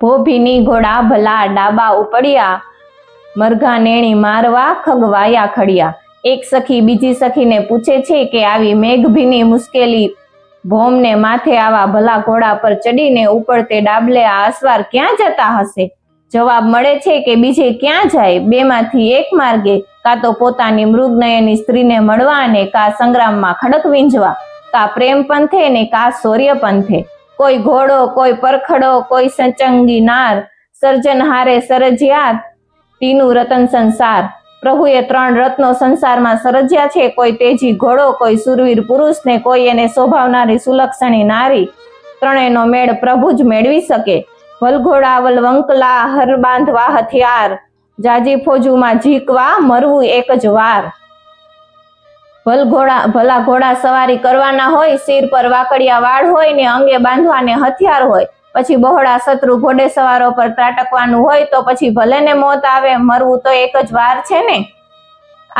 ભોભીની ઘોડા ભલા ડાબા ઉપડ્યા, મરઘા મારવા ખગવાયા ખડિયા. એક સખી બીજી સખીને પૂછે છે કે આવી મેઘભીની મુશ્કેલી ભોમને માથે આવા ભલા ઘોડા પર ચડીને ઉપડતે ડાબલે આ અસવાર ક્યાં જતા હશે? જવાબ મળે છે કે બીજે ક્યાં જાય? બેમાંથી એક માર્ગે, કાં તો પોતાની મૃગનયની સ્ત્રીને મળવા અને કા સંગ્રામમાં ખડક વીંજવા કા પ્રેમ પંથે ને કા શૌર્ય પંથે કોઈ ઘોડો, કોઈ પરખડો, કોઈ સંચંગી નાર સર્જનહારે સરજ્યાત તીનું રતન સંસાર. પ્રભુએ ત્રણ રત્નો સંસારમાં સર્જ્યા છે, કોઈ તેજી ઘોડો, કોઈ સુરવીર પુરુષ ને કોઈ એને શોભાવનારી સુલક્ષણી નારી. ત્રણેયનો મેળ પ્રભુ જ મેળવી શકે. વલઘોડાવલ વલવંકલા હર બાંધવા હથિયાર. જાજી ફોજુમાં ઝીકવા, મરવું એક જ વાર. ભલઘોડા ભલા ઘોડા સવારી કરવાના હોય, શિર પર વાકડિયા વાળ હોય ને અંગે બાંધવાને હથિયાર હોય. પછી બહોળા શત્રુ ઘોડે સવારો પર ત્રાટકવાનું હોય તો પછી ભલે ને મોત આવે, મરવું તો એક જ વાર છે ને?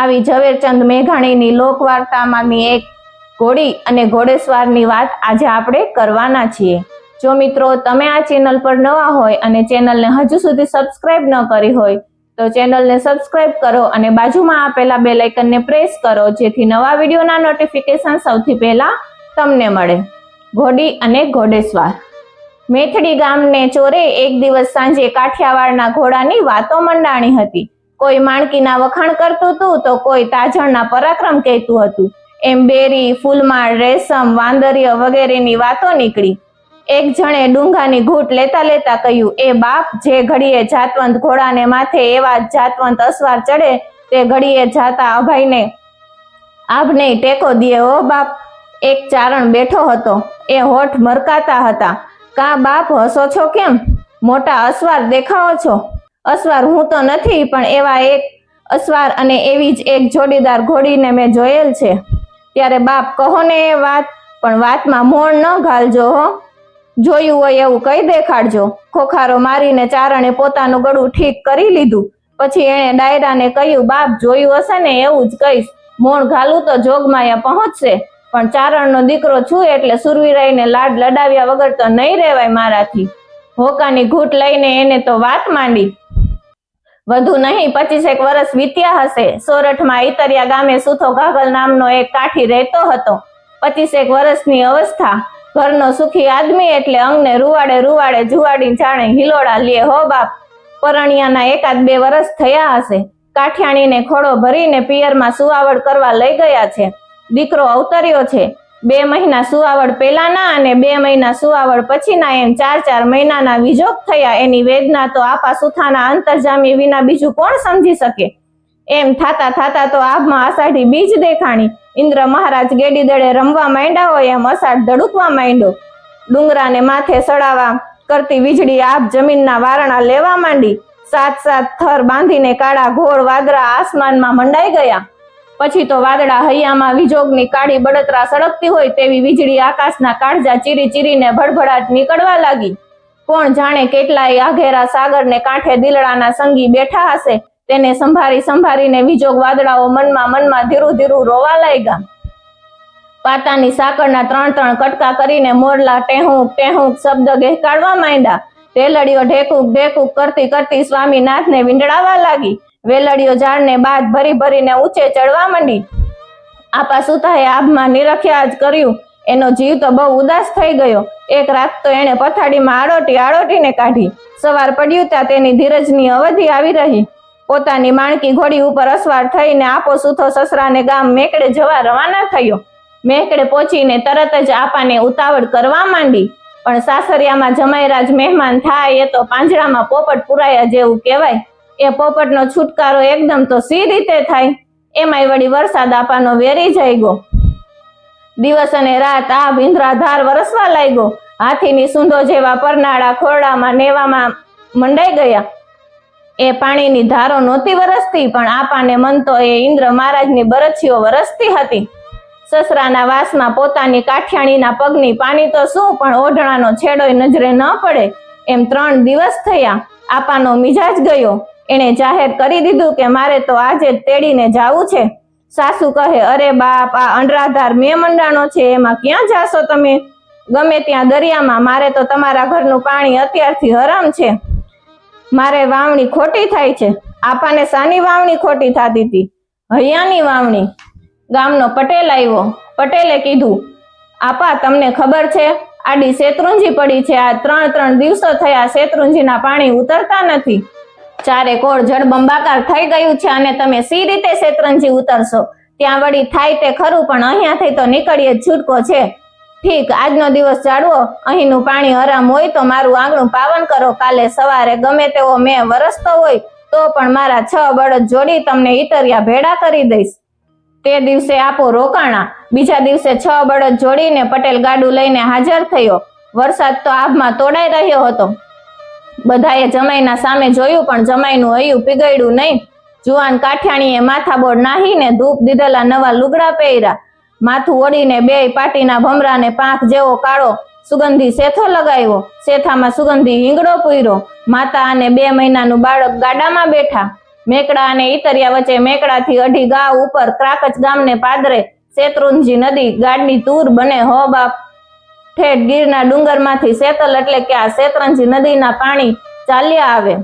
આવી ઝવેરચંદ મેઘાણીની લોકવાર્તામાંની એક ઘોડી અને ઘોડેસવારની વાત આજે આપણે કરવાના છીએ. જો મિત્રો તમે આ ચેનલ પર નવા હોય અને ચેનલને હજુ સુધી સબસ્ક્રાઇબ ન કરી હોય તો ચેનલને સબસ્ક્રાઇબ કરો અને બાજુમાં આપેલા બે લાઇકનને પ્રેસ કરો, જેથી નવા વિડીયોના નોટિફિકેશન સૌથી પહેલા તમને મળે. ઘોડી અને ઘોડેસવાર. મેથડી ગામને ચોરે એક દિવસ સાંજે કાઠિયાવાડના ઘોડાની વાતો મંડાણી હતી. કોઈ માણકીના વખાણ કરતું હતું તો કોઈ તાજણના પરાક્રમ કહેતું હતું. એમ બેરી, ફૂલમાળ, રેશમ વાંદરીય વગેરેની વાતો નીકળી. એક જણે ડુંગાની ઘૂંટ લેતા લેતા કહ્યું, એ બાપ, જે ઘડીએ જાતવંત ઘોડાને માથે એવા જાતવંત અસવાર ચડે, તે ઘડીએ જાતા અભયને આભને ટેકો દે ઓ બાપ, એક ચારણ બેઠો હતો. એ હોઠ મરકાતા હતા. કા બાપ, હસો છો કેમ? મોટા અસવાર દેખાવો છો. અસવાર હું તો નથી, પણ એવા એક અસવાર અને એવી જ એક જોડીદાર ઘોડીને મેં જોયેલ છે. ત્યારે બાપ, કહો ને એ વાત, પણ વાતમાં મોણ ન ઘાલજો હો. જોયું હોય એવું કઈ દેખાડજો. ખોખારો મારીને ચારણે પોતાનું ગળું ઠીક કરી લીધું. પછી એણે ડાયરાને કહ્યું, બાપ, જોયું હશે ને એવું જ કહીશ. મોણ ઘાલું તો જોગમાયા પહોંચશે. પણ ચારણનો દીકરો છું એટલે સુરવીરાઈને લાડ લડાવ્યા વગર તો નહીં રહેવાય મારાથી. હોકાની ઘૂંટ લઈને એને તો વાત માંડી. વધુ નહીં, પચીસેક વર્ષ વીત્યા હશે. સોરઠમાં ઈતરિયા ગામે સુથો ઘાઘલ નામનો એક કાઠી રહેતો હતો. પચીસેક વર્ષની અવસ્થા. ઘરનો સુખી આદમી એટલે અંગને રૂવાડે રૂવાડે જુવાડી જાણે હિલોડા લે, હો બાપ? પરણિયાના એકાદ બે વર્ષ થયા હશે. કાઠિયાણીને ખોડો ભરીને પિયરમાં સુવાવડ કરવા લઈ ગયા છે. દીકરો અવતર્યો છે. બે મહિના સુવાવડ પહેલાના અને બે મહિના સુવાવડ પછીના એમ ચાર ચાર મહિનાના વિજોગ થયા. એની વેદના તો આપા સુથાના અંતરજામી વિના બીજું કોણ સમજી શકે? એમ થાતા થાતા તો આભમાં આષાઢી બીજ દેખાણી. ઇન્દ્ર મહારાજ ગેડી દળે રમવા માંડ્યા હોય એમ અષાઢ ધડુકવા માંડ્યો. ડુંગરાને માથે સડાવા કરતી વીજળી આભ જમીનના વારણા લેવા માંડી. સાત સાત થર બાંધીને કાળા ઘોળ વાદળા આસમાનમાં મંડાઈ ગયા. પછી તો વાદળા હૈયામાં વિજોગની કાળી બળતરા સળગતી હોય તેવી વીજળી આકાશના કાળજા ચીરી ચીરીને ભડભડાટ નીકળવા લાગી. કોણ જાણે કેટલાય આઘેરા સાગરને કાંઠે દિલડાના સંગી બેઠા હશે. તેને સંભારી સંભારીને વિજોગ વાદળાઓ મનમાં મનમાં ધીરું ધીરું રોવા લાગ્યા. પાતાની સાકરના ત્રણ ત્રણ કટકા કરીને મોરલા ટેહુક ટેહુંક શબ્દ ગહેકાળવા માંડ્યા. વેલડીઓ ઢેકુક ઢેકુક કરતી કરતી સ્વામીનાથને વીંડળાવા લાગી. વેલડીઓ ઝાડને બાદ ભરી ભરીને ઊંચે ચડવા માંડી. આપા સુતાએ આભમાં નિરખ્યા જ કર્યું. એનો જીવ તો બહુ ઉદાસ થઈ ગયો. એક રાત તો એણે પથાડીમાં આડોટી આડોટીને કાઢી. સવાર પડ્યું ત્યાં તેની ધીરજની અવધિ આવી રહી. પોતાની માણકી ઘોડી ઉપર અસવાર થઈને આપો સુથો સસરાને ગામ મેકડે જવા રવાના થયો. મેકડે પહોંચીને તરત જ આપાને ઉતાવળ કરવા માંડી. પણ સાસરિયામાં જમાઈરાજ મહેમાન થાય એ તો પાંજરામાં પોપટ પુરાયા જેવું કહેવાય. એ પોપટનો છુટકારો એકદમ તો સી રીતે થાય. એમાંય વળી વરસાદ આપાનો વેરી જઈ ગયો દિવસ અને રાત આ ભીંધરાધાર વરસવા લાગ્યો હાથીની સૂંધો જેવા પરનાળા ખોરડામાં નેવામાં મંડાઈ ગયા. એ પાણીની ધારો નહોતી વરસતી, પણ આપાને મન તો એ ઇન્દ્ર મહારાજની બરછીઓ વરસતી હતી. સસરાના વાસમાં પોતાની કાઠિયાણીના પગની પાણી તો શું, પણ ઓઢણાનો છેડોય નજરે ન પડે. એમ ત્રણ દિવસ થયા, આપાનો મિજાજ ગયો. એણે જાહેર કરી દીધું કે મારે તો આજે તેડીને જાવું છે. સાસુ કહે, અરે બાપ, આ અંડરાધાર મેં મંડાણો છે, એમાં ક્યાં જાશો તમે? ગમે ત્યાં દરિયામાં મારે તો તમારા ઘરનું પાણી અત્યારથી હરામ છે. મારે વાવણી ખોટી થાય છે. આપાને સાની વાવણી ખોટી થતી હતી. હૈયાની વાવણી. ગામનો પટેલ આવ્યો. પટેલે કીધું, આપા, તમને ખબર છે, આડી શેત્રુંજી પડી છે. આ ત્રણ ત્રણ દિવસો થયા શેત્રુંજીના પાણી ઉતરતા નથી. ચારે કોળ જળબંબાકાર થઈ ગયું છે અને તમે સી રીતે શેત્રુંજી ઉતરશો? ત્યાં વળી થાય તે ખરું, પણ અહીંયાથી તો નીકળીએ છૂટકો છે. ઠીક, આજનો દિવસ જાળવો, અહીંનું પાણી હરામ હોય તો મારું આંગણું પાવન કરો. કાલે સવારે ગમે તેવો મેં વરસતો હોય તો પણ મારા છ બળદ જોડી તમને ઈતરિયા ભેડા કરી દઈશ. તે દિવસે આપો રોકાણા. બીજા દિવસે છ બળદ જોડીને પટેલ ગાડું લઈને હાજર થયો. વરસાદ તો આભમાં તોડાઈ રહ્યો હતો. બધાએ જમાઈના સામે જોયું, પણ જમાઈનું હૈયું પીગળ્યું નહીં. જુવાન કાઠિયાણીએ માથાબોળ નાહીને ધૂપ દીધેલા નવા લુગડા પહેર્યા. માથું ઓડીને બે પાટીના ભમરાને પાંખ જેવો કાળો સુગંધી શેથો લગાવ્યો. શેથામાં સુગંધી હિંગડો પૂર્યો. માતા અને બે મહિનાનું બાળક ગાડામાં બેઠા. મેકડા અને ઈતરિયા વચ્ચે મેકડાથી અઢી ગાવ ઉપર ક્રાકચ ગામને પાદરે શેત્રુંજી નદી ગાડની તૂર બને હો બાપ. ઠેઠ ગીરના ડુંગરમાંથી શેતલ એટલે કે આ શેત્રંજી નદીના પાણી ચાલ્યા આવે.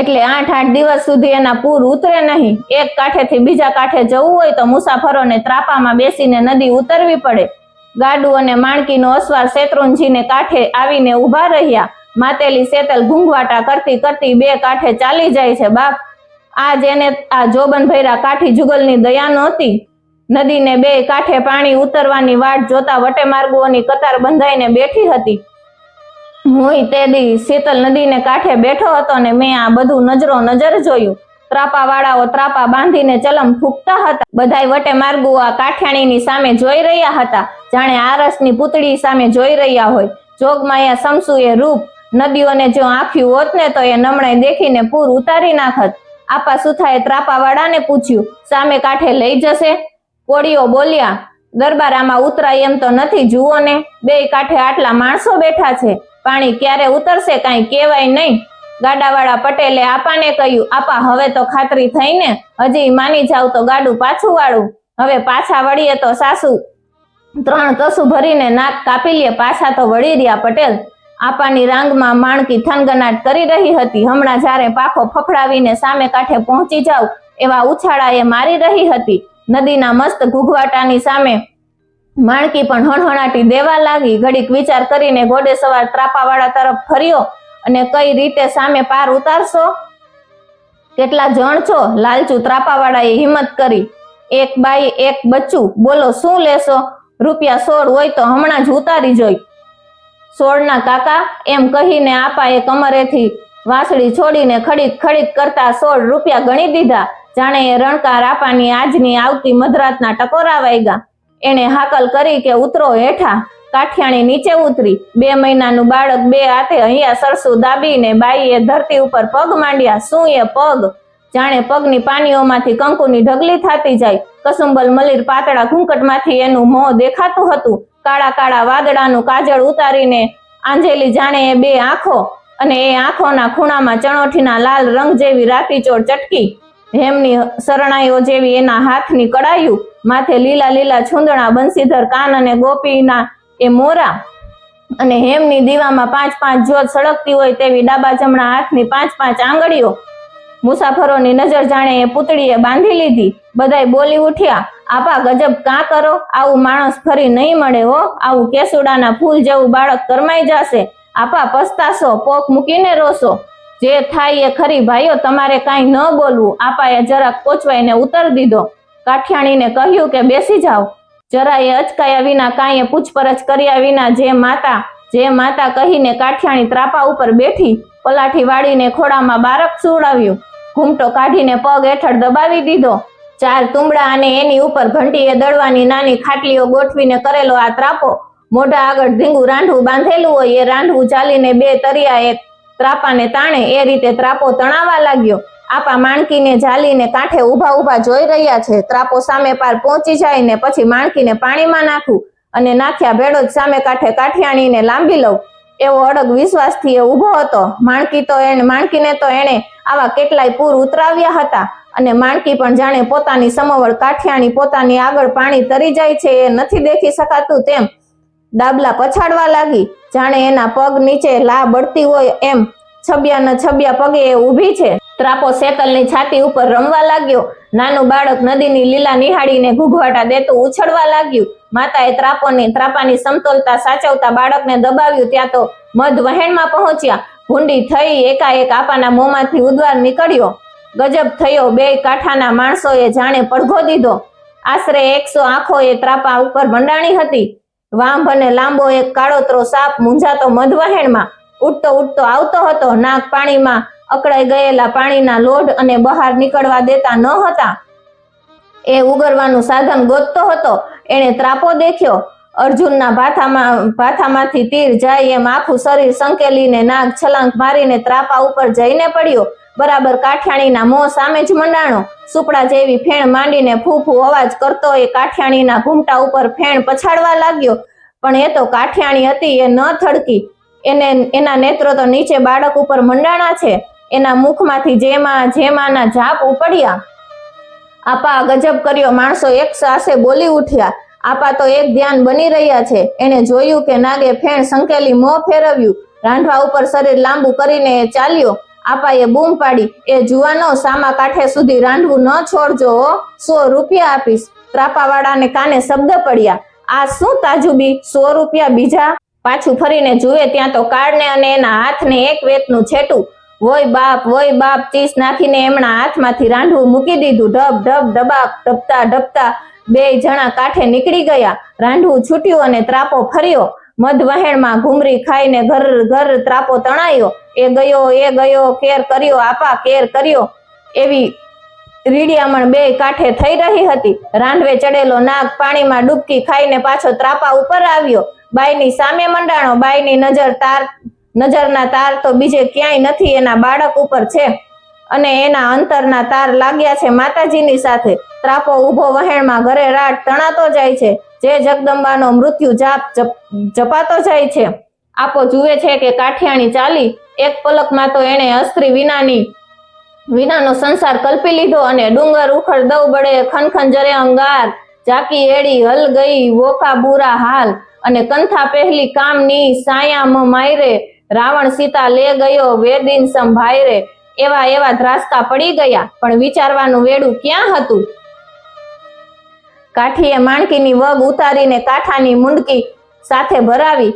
એટલે આઠ આઠ દિવસ સુધી એના પૂર ઉતરે નહીં. એક કાંઠેથી બીજા કાંઠે જવું હોય તો મુસાફરોને ત્રાપામાં બેસીને નદી ઉતરવી પડે. ગાડુ અને માણકીનો અસવાર શેત્રુંજીને કાંઠે આવીને ઊભા રહ્યા. માતેલી શેતલ ઘૂંઘવાટા કરતી કરતી બે કાંઠે ચાલી જાય છે, બાપ. આ જેને આ જોબન ભૈરા કાઠી જુગલની દયા નહોતી. નદીને બે કાંઠે પાણી ઉતરવાની વાટ જોતા વટે માર્ગોની કતાર બંધાઈને બેઠી હતી. હું તે દી શીતલ નદીને કાંઠે બેઠો હતો ને મેં આ બધું નજરો નજર જોયું. ત્રાપા વાળાઓ ત્રાપા બાંધીને ચલમ ફૂંકતા હતા. બધાય વટે માર્ગો આ કાઠિયાણીની સામે જોઈ રહ્યા હતા. જાણે આરસની પૂતળી સામે જોઈ રહ્યા હોય. જોગમાયા સમસુએ રૂપ, નદીઓને જો આંખ્યું હોત ને તો એ નમણાઈ દેખીને પૂર ઉતારી નાખત. આપા સુથાએ ત્રાપા વાળાને પૂછ્યું, સામે કાંઠે લઈ જશે? કોળીઓ બોલ્યા, દરબાર આમાં ઉતરાય એમ તો નથી, જુઓ ને. બે કાંઠે આટલા માણસો બેઠા છે. પાણી ક્યારે ઉતરશે કાંઈ કહેવાય નહીં. ગાડાવાળા પટેલે આપાને કહ્યું, આપા, હવે તો ખાતરી થઈ ને? હજી માની જાવ તો ગાડું પાછું વાળું. હવે પાછા વળીએ તો સાસુ. ત્રણ કસું ભરીને નાક કાપી લે, પાછા તો વળી રહ્યા પટેલ. આપાની રાંગમાં માણકી થનગનાટ કરી રહી હતી. હમણાં જ્યારે પાખો ફફડાવીને સામે કાંઠે પહોંચી જાવ, એવા ઉછાળા એ મારી રહી હતી. નદીના મસ્ત ઘૂઘવાટાની સામે માણકી પણ હણહણાટી દેવા લાગી. ઘડીક વિચાર કરીને ઘોડે સવાર ત્રાપાવાળા તરફ ફર્યો અને કઈ રીતે સામે પાર ઉતારશો? કેટલા જણ છો? લાલચુ ત્રાપાવાળાએ હિંમત કરી. એક બાઈ, એક બચ્ચું. બોલો, શું લેશો? રૂપિયા સોળ હોય તો હમણાં જ ઉતારી જોઈ. સોળના કાકા, એમ કહીને આપાએ કમરેથી વાંસળી છોડીને ખડીક ખડીક કરતા સોળ રૂપિયા ગણી દીધા. જાણે એ રણકાર આપાની આજની આવતી મધરાતના ટકોરા વાગ્યા એણે હાકલ કરી કે ઉતરો હેઠા. કાઠિયાણી નીચે ઉતરી. બે મહિનાનું બાળક બે હાથે અહીંયા સરસું દાબીને બાઈએ ધરતી ઉપર પગ માંડ્યા. શું એ પગ? જાણે પગની પાનીઓમાંથી કંકુની ઢગલી થતી જાય. કસુંબલ મલીર પાતળા ઘૂંકટમાંથી એનું મોં દેખાતું હતું. કાળા કાળા વાદળાનું કાજળ ઉતારીને આંજેલી જાણે એ બે આંખો અને એ આંખોના ખૂણામાં ચણોઠીના લાલ રંગ જેવી રાતીચોળ ચટકી હેમની શરણાઈઓ જેવી એના હાથની કડાયું, માથે લીલા લીલા છૂંદણા બંસીધર કાન અને ગોપીના એ મોરા અને હેમની દીવામાં પાંચ પાંચ જોત સળગતી હોય તેવી ડાબા જમણા હાથની પાંચ પાંચ આંગળીઓ. મુસાફરોની નજર જાણે એ પૂતળીએ બાંધી લીધી. બધાય બોલી ઉઠ્યા, આપા ગજબ કાં કરો? આવું માણસ ફરી નહીં મળે હો. આવું કેસુડાના ફૂલ જેવું બાળક કરમાઈ જશે. આપા પસ્તાશો, પોક મૂકીને રોશો જે થાય એ ખરી ભાઈઓ, તમારે કાંઈ ન બોલવું. આપાએ જરાક પોચવાઈને ઉતર દીધો. કાઠિયાણીને કહ્યું કે બેસી જાઓ. જરાએ અચકાયા વિના કાંઈએ પૂછપરછ કર્યા વિના જે માતા જે માતા કહીને કાઠિયાણી ત્રાપા ઉપર બેઠી, પલાઠી વાળીને ખોડામાં બારક સુવડાવ્યું. ઘૂમટો કાઢીને પગ હેઠળ દબાવી દીધો. ચાર તુંબડા અને એની ઉપર ઘંટીએ દળવાની નાની ખાટલીઓ ગોઠવીને કરેલો આ ત્રાપો. મોઢા આગળ ધીંગું રાંઢવું બાંધેલું હોય એ રાંઢવું ચાલીને બે તરિયા એક ત્રાપાને તાણે એ રીતે ત્રાપો તણાવા લાગ્યો. આપા માણકીને ઝાલીને કાંઠે ઊભા ઊભા જોઈ રહ્યા છે. ત્રાપો સામે પાર પહોંચી જાય ને પછી માણકીને પાણીમાં નાખું અને નાખ્યા ભેડો જ સામે કાંઠે કાઠિયાણીને લાંબી લઉં. એવો અડગ વિશ્વાસથી એ ઊભો હતો. માણકી તો એને માણકીને તો એણે આવા કેટલાય પૂર ઉતરાવ્યા હતા અને માણકી પણ જાણે પોતાની સમવળ કાઠિયાણી પોતાની આગળ પાણી તરી જાય છે એ નથી દેખી શકાતું તેમ ડાબલા પછાડવા લાગી. જાણે એના પગ નીચે લા બળતી હોય એમ. છબિયા છબિયા પગે એ ઊભી છે. ત્રાપો શેતલની છાતી ઉપર રમવા લાગ્યો. નાનું બાળક નદીની લીલા નિહાળીને ઘૂઘવાટા દેતું ઉછળવા લાગ્યું. માતાએ ત્રાપોની ત્રાપાની સમતોલતા સાચવતા બાળકને દબાવ્યું. ત્યાં તો મધ વહેણમાં પહોંચ્યા. ભૂંડી થઈ એકાએક આપાના મોંમાંથી ઉદ્વાર નીકળ્યો. ગજબ થયો. બે કાંઠાના માણસોએ જાણે પડઘો દીધો. આશરે એકસો આંખો એ ત્રાપા ઉપર મંડાણી હતી. વાંભ અને લાંબો એક કાળોતરો સાપ મૂંઝાતો મધવહેણમાં ઉડતો ઉડતો આવતો હતો. નાક પાણીમાં અકળાઈ ગયેલા પાણીના લોઢ અને બહાર નીકળવા દેતા ન હતા. એ ઉગરવાનું સાધન ગોતતો હતો. એણે ત્રાપો દેખ્યો. અર્જુનના ભાથામાં, ભાથામાંથી તીર જાય એમ આખું શરીર સંકેલીને નાગ છલાંગ મારીને ત્રાપા ઉપર જઈને પડ્યો. બરાબર કાઠિયાણીના મોં સામે જ મંડાણો. સુપડા જેવી ફેણ માંડીને ફૂફૂ અવાજ કરતો એ કાઠિયાણીના ઘૂમટા ઉપર ફેણ પછાડવા લાગ્યો. પણ એ તો કાઠિયાણી હતી, એ ન થડકી. એને, એના નેત્રો તો નીચે બાળક ઉપર મંડાણા છે. એના મુખમાંથી જેમાં, જેમાના જાપ ઉપડ્યા. આપા ગજબ કર્યો, માણસો એક સાસે બોલી ઉઠ્યા. આપા તો એક ધ્યાન બની રહ્યા છે. એને જોયું કે નાગે ફેણ સંકેલી મોં ફેરવ્યું. રાંધવા ઉપર શરીર લાંબુ કરીને એ ચાલ્યો. આપાએ બૂમ પાડી, એ જુવાનો, સામા કાંઠે સુધી રાંધવું ન છોડજો. સો રૂપિયા આપીશ. ત્રાપાવાળાને કાને શબ્દ પડ્યા, આ શું તાજુબી? સો રૂપિયા બીજા? પાછું ફરીને જુએ ત્યાં તો કાળને અને એના હાથને એક વેતનું છેટું, વોય બાપ વોય બાપ, ચીસ નાખીને એમના હાથમાંથી રાંધવું મૂકી દીધું, ઢબ ઢબ, ડબાક, ડબતા ડબતા, બે જણા કાંઠે નીકળી ગયા. રાંધવું છૂટ્યું અને ત્રાપો ફર્યો. મધ વહેણમાં ઘૂમરી ખાઈને ઘર ઘર ત્રાપો તણાયો. એ ગયો એ ગયો, કેર કર્યો, આપા કેર કર્યો. એવી રીડિયામણ બે કાંઠે થઈ રહી હતી. રાંધવે ચડેલો નાગ પાણીમાં ડૂબકી ખાઈને પાછો ત્રાપા ઉપર આવ્યો. બાઈની સામે મંડાણો, બાઈની નજર તાર, નજરના તાર તો બીજે ક્યાંય નથી, એના બાળક ઉપર છે. અને એના અંતરના તાર લાગ્યા છે માતાજીની સાથે. ત્રાપો ઊભો વહેણમાં ઘરે રાટ તણાતો જાય છે. જે જગદંબાનો મૃત્યુ જપ- જપાતો જાય છે. આપો જુએ છે કે કાઠિયાણી ચાલી એક પલકમાં તો એણે અસ્ત્રી વિનાની, વિનાનો સંસાર કલ્પી લીધો અને ડુંગર ઉખડ દવ બળે ખનખન અંગાર જાકી એડી હલ ગઈ વોકા બુરા હાલ, અને કંથા પહેલી કામની સાયામ માયરે, રાવણ સીતા લે ગયો વેદિન સંભાય રે એવા એવા ધ્રાસકા પડી ગયા, પણ વિચારવાનું વેડું ક્યાં હતું? કાઠીએ માણકીની વગ ઉતારીને કાઠાની મુંડકી સાથે ભરાવી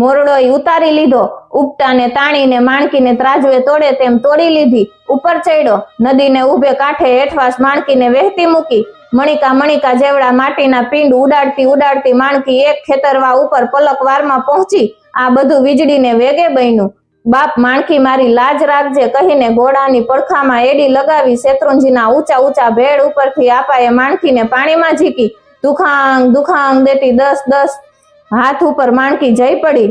મોરડોય ઉતારી લીધો. ઉપટાને તાણીને, માણકીને ત્રાજવે તોડે તેમ તોડી લીધી. ઉપર ચડ્યો. નદીને ઉભે કાંઠે હેઠવાસ માણકીને વહેતી મૂકી. મણિકા મણિકા જેવડા માટીના પિંડ ઉડાડતી ઉડાડતી માણકી એક ખેતરવા ઉપર પલક વારમાં પહોંચી. આ બધું વીજળીને વેગે બન્યું. બાપ, માણકી મારી લાજ રાખજે કહીને ઘોડાની પડખામાં એડી લગાવી શેત્રુંજીના ઊંચા ઊંચા ભેડ ઉપરથી આપાએ માણકીને પાણીમાં ઝીકી. દુખાંગ દુખાંગ દેતી દસ દસ હાથ ઉપર માણકી જઈ પડી.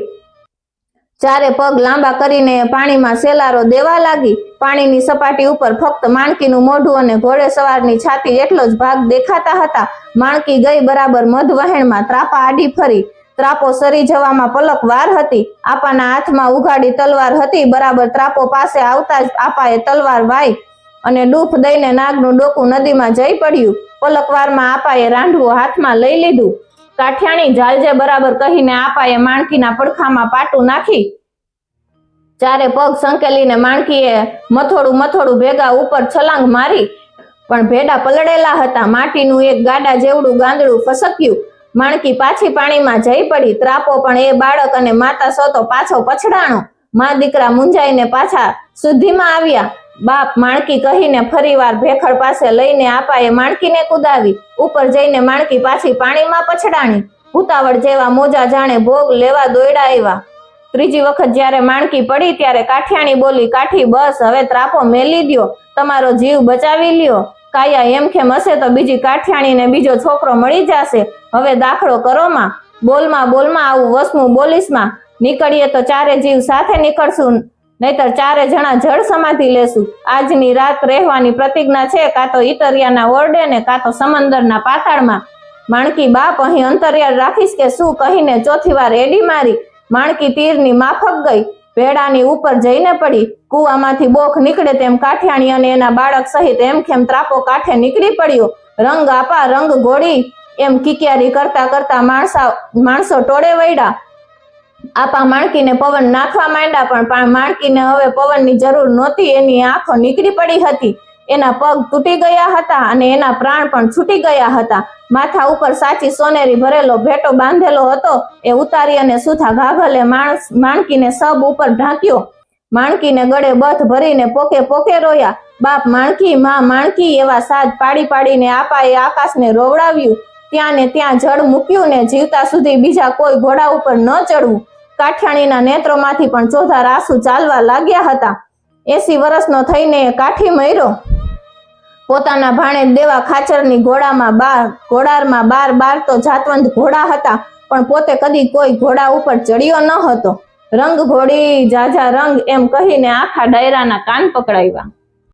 ચારે પગ લાંબા કરીને પાણીમાં સેલારો દેવા લાગી. પાણીની સપાટી ઉપર ફક્ત માણકીનું મોઢું અને ઘોડે સવારની છાતી એટલો જ ભાગ દેખાતા હતા. માણકી ગઈ બરાબર મધ વહેણમાં ત્રાપા આડી ફરી. ત્રાપો સરી જવામાં પલક વાર હતી. આપાના હાથમાં ઉઘાડી તલવાર હતી. બરાબર ત્રાપો પાસે આવતા જ આપાએ તલવાર વાઈ અને ડૂફ દઈને નાગનું ડોકું નદીમાં જઈ પડ્યું. પલકવારમાં આપાએ રાંધવું હાથમાં લઈ લીધું. કાઠિયાણી જાલજે બરાબર કહીને આપાએ માણકીના પડખામાં પાટું નાખી. ચારે પગ સંકેલીને માણકીએ મથોડું મથોડું ભેગા ઉપર છલાંગ મારી. પણ ભેડા પલળેલા હતા, માટીનું એક ગાડા જેવડું ગાંદડું ફસક્યું. માણકી પાછી પાણીમાં જઈ પડી, ત્રાપો પણ એ બાળક અને માતા સોતો પાછો પછડાણો. મા દીકરા મુંજાઈને પાછા સુધીમાં આવ્યા. બાપ માણકી કહીને ફરીવાર ભેખડ પાસે લઈને આપાએ માણકીને કુદાવી, ઉપર જઈને માણકી પાછી પાણીમાં પછડાણી. ભૂતાવળ જેવા મોજા જાણે ભોગ લેવા દોયડા આવ્યા ત્રીજી વખત જ્યારે માણકી પડી ત્યારે કાઠિયાણી બોલી, કાઠી, બસ, હવે ત્રાપો મેલી દ્યો, તમારો જીવ બચાવી લ્યો. કાયા એમખેમ હશે તો બીજી કાઠિયાણીને બીજો છોકરો મળી જશે? હવે દાખલો કરો માં. બોલમાં બોલમાં આવું વસમું બોલીશમાં નીકળીએ તો ચારે જીવ સાથે નીકળશું. નહીતર ચારે જણા જળ સમાધિ લેશું. આજની રાત રહેવાની પ્રતિજ્ઞા છે, કાં તો ઈતરિયાના ઓરડે ને કાં તો સમંદરના પાતાળમાં. માણકી બાપ અહીં અંતરિયાળ રાખીશ કે શું કહીને ચોથી વાર એડી મારી. માણકી તીરની માફક ગઈ. ભેડાની ઉપર જઈને પડી. કૂવામાંથી બોખ નીકળે તેમ કાઠિયાણી અને એના બાળક સહિત એમખેમ ત્રાપો કાંઠે નીકળી પડ્યો. રંગ આપા રંગ ગોળી. એમ કિકિયારી કરતા કરતા માણસા માણસો ટોળે વળ્યા. આપા માણકીને પવન નાખવા માંડ્યા પણ માણકીને હવે પવનની જરૂર નહોતી, એની આંખો નીકળી પડી હતી. એના પગ તૂટી ગયા હતા અને એના પ્રાણ પણ છૂટી ગયા હતા. માથા ઉપર સાચી સોનેરી ભરેલો ભેટો બાંધેલો હતો. એ ઉતારી અને સુથા ઘાઘલે માણસ, માણકીને સબ ઉપર ઢાંક્યો. માણકીને ગળે બથ ભરીને પોકે પોકે રોયા. બાપ માણકી, માં માણકી એવા સાદ પાડી પાડીને આપાએ આકાશને રોવડાવ્યું. ત્યાં ને ત્યાં જળ મૂક્યું ને જીવતા સુધી બીજા કોઈ ઘોડા ઉપર ન ચડવું. કાઠિયાણીના નેત્રોમાંથી પણ ચોધા રાસુ ચાલવા લાગ્યા હતા. એસી વર્ષનો થઈને કાઠી મર્યો. પોતાના ભાણે દેવા ખાચરની ઘોડામાં બાર, ઘોડારમાં બાર બાર તો જાતવંત ઘોડા હતા, પણ પોતે કદી કોઈ ઘોડા ઉપર ચડ્યો ન હતો. રંગ ઘોડી જાજા રંગ એમ કહીને આખા ડાયરાના કાન પકડાવ્યા.